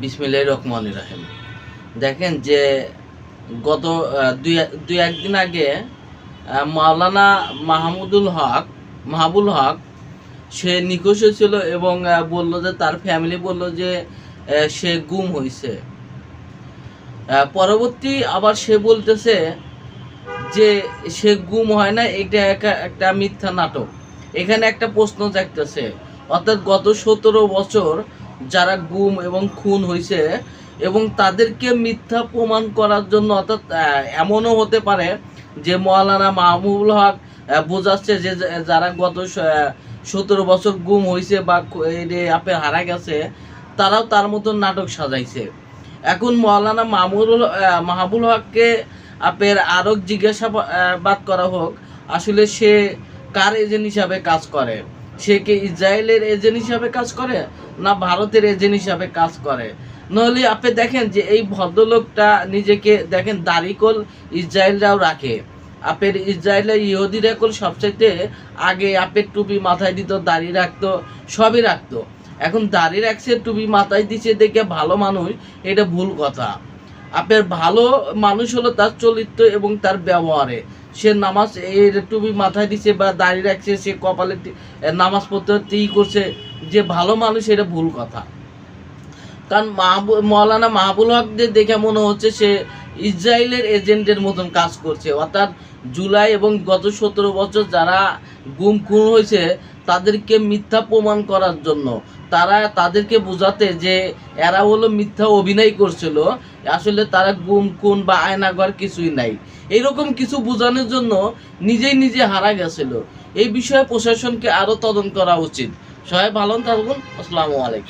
বিসমিল্লাহ রহমান রাহিম। দেখেন যে গত দুই একদিন আগে মাওলানা মাহমুদুল হক, মাহবুল হক, সে নিখোঁজ হয়েছিল এবং বলল যে তার ফ্যামিলি বলল যে সে গুম হয়েছে। পরবর্তী আবার সে বলতেছে যে সে গুম হয় না, এটা একটা- একটা মিথ্যা নাটক। এখানে একটা প্রশ্ন জাগতেছে। অর্থাৎ গত সতেরো বছর যারা গুম এবং খুন হয়েছে এবং তাদেরকে মিথ্যা প্রমাণ করার জন্য, অর্থাৎ এমনও হতে পারে যে মৌলানা মাহমুবুল হক বোঝাচ্ছে যে যারা গত সতেরো বছর গুম হয়েছে বা আপে হারা গেছে, তারাও তার মতন নাটক সাজাইছে। এখন মৌলানা মাহমুদুল মাহবুল হককে আপের আরও জিজ্ঞাসাবাদ করা হোক, আসলে সে কার এজেন্ট হিসাবে কাজ করে? সে কি ইসরায়েলের এজেন্ট হিসাবে কাজ করে না ভারতের এজেন্ট হিসাবে কাজ করে? নইলে আপনি দেখেন যে এই ভদ্রলোকটা নিজেকে দেখেন দাড়িকল ইসরায়েলরাও রাখে। আপের ইসরায়েলের ইহুদিরা কল সবচাইতে আগে আপের টুপি মাথায় দিত, দাড়ি রাখতো, সবই রাখতো। এখন দাড়ি রাখছে, টুপি মাথায় দিচ্ছে দেখে ভালো মানুষ, এটা ভুল কথা। আপনার ভালো মানুষ হলো তার চরিত্র এবং তার ব্যবহারে। সে নামাজ এই টুপি মাথায় দিছে বা দাঁড়িয়ে রাখছে, সে কপালে নামাজ পড়তে ই করছে। যে ভালো মানুষ, এটা ভুল কথা। কারণ মাহবু মৌলানা মাহবুল হকদের দেখে মনে হচ্ছে সে ইসরায়েলের এজেন্টের মতন কাজ করছে। অর্থাৎ জুলাই এবং গত সতেরো বছর যারা গুম খুন হয়েছে তাদেরকে মিথ্যা প্রমাণ করার জন্য। তারা তাদেরকে বোঝাতে যে এরা হলো মিথ্যা অভিনয় করছিল, আসলে তারা গুম কুন বা আয়নাঘর কিছুই নাই। এরকম কিছু বোঝানোর জন্য নিজেই নিজে হারা গেছিল। এই বিষয়ে প্রশাসনকে আরও তদন্ত করা উচিত। সবাই ভালো থাকুন। আসসালামু আলাইকুম।